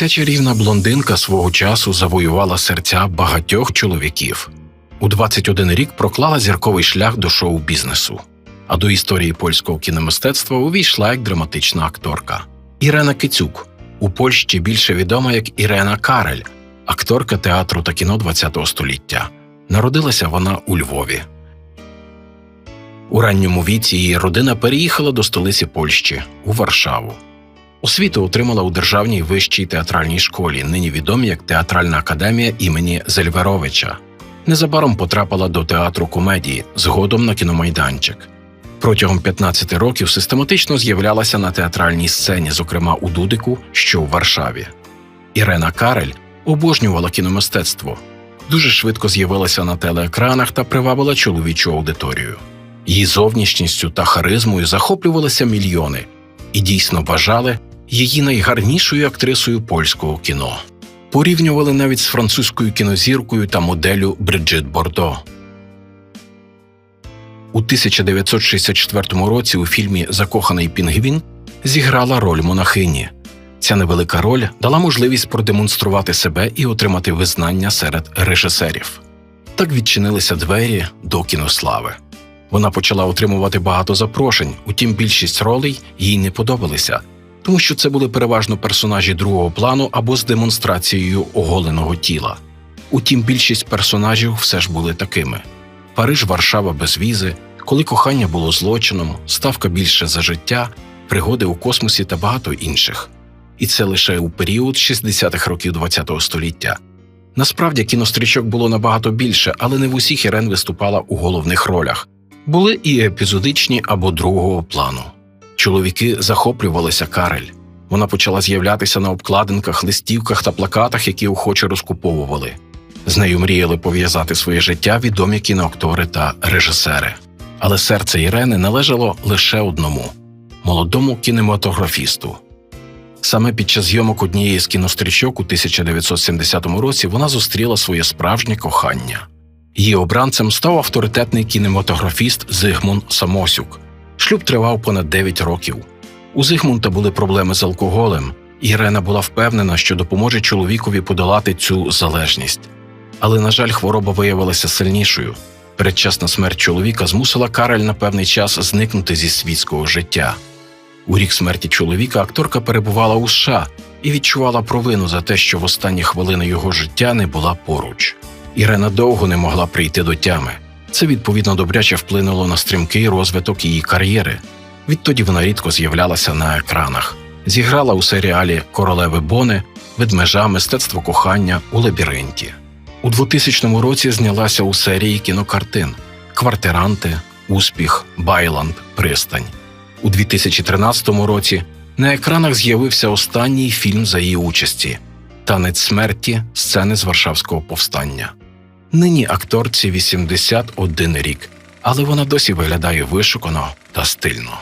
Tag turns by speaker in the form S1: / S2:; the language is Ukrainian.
S1: Ця чарівна блондинка свого часу завоювала серця багатьох чоловіків. У 21 рік проклала зірковий шлях до шоу-бізнесу, а до історії польського кіномистецтва увійшла як драматична акторка. Ірена Кицюк у Польщі більше відома як Ірена Карель, акторка театру та кіно ХХ століття. Народилася вона у Львові. У ранньому віці її родина переїхала до столиці Польщі у Варшаву. Освіту отримала у Державній вищій театральній школі, нині відомій як Театральна академія імені Зельверовича. Незабаром потрапила до театру комедії, згодом на кіномайданчик. Протягом 15 років систематично з'являлася на театральній сцені, зокрема у Дудику, що у Варшаві. Ірена Карель обожнювала кіномистецтво, дуже швидко з'явилася на телеекранах та привабила чоловічу аудиторію. Її зовнішністю та харизмою захоплювалися мільйони і дійсно вважали її найгарнішою актрисою польського кіно. Порівнювали навіть з французькою кінозіркою та моделлю Бриджит Бордо. У 1964 році у фільмі Закоханий Пінгвін зіграла роль монахині. Ця невелика роль дала можливість продемонструвати себе і отримати визнання серед режисерів. Так відчинилися двері до кінослави. Вона почала отримувати багато запрошень, утім більшість ролей їй не подобалися, тому що це були переважно персонажі другого плану або з демонстрацією оголеного тіла. Утім, більшість персонажів все ж були такими: Париж, Варшава без візи, коли кохання було злочином, ставка більше за життя, пригоди у космосі та багато інших. І це лише у період 60-х років ХХ століття. Насправді кінострічок було набагато більше, але не в усіх Ірен виступала у головних ролях. Були і епізодичні або другого плану. Чоловіки захоплювалися Карель. Вона почала з'являтися на обкладинках, листівках та плакатах, які охоче розкуповували. З нею мріяли пов'язати своє життя відомі кіноактори та режисери. Але серце Ірени належало лише одному молодому кінематографісту. Саме під час зйомок однієї з кінострічок у 1970 році вона зустріла своє справжнє кохання. Її обранцем став авторитетний кінематографіст Зигмунд Самосюк. Шлюб тривав понад 9 років. У Зигмунта були проблеми з алкоголем, Ірена була впевнена, що допоможе чоловікові подолати цю залежність. Але, на жаль, хвороба виявилася сильнішою. Передчасна смерть чоловіка змусила Карель на певний час зникнути зі світського життя. У рік смерті чоловіка акторка перебувала у США і відчувала провину за те, що в останні хвилини його життя не була поруч. Ірена довго не могла прийти до тями. Це відповідно добряче вплинуло на стрімкий розвиток її кар'єри. Відтоді вона рідко з'являлася на екранах. Зіграла у серіалі Королеви Бони, Ведмежа, Мистецтво кохання у лабіринті. У 2000 році знялася у серії кінокартин Квартиранти, Успіх, Байланд, Пристань. У 2013 році на екранах з'явився останній фільм за її участі Танець смерті сцени з Варшавського повстання нині акторці 81 рік, але вона досі виглядає вишукано та стильно.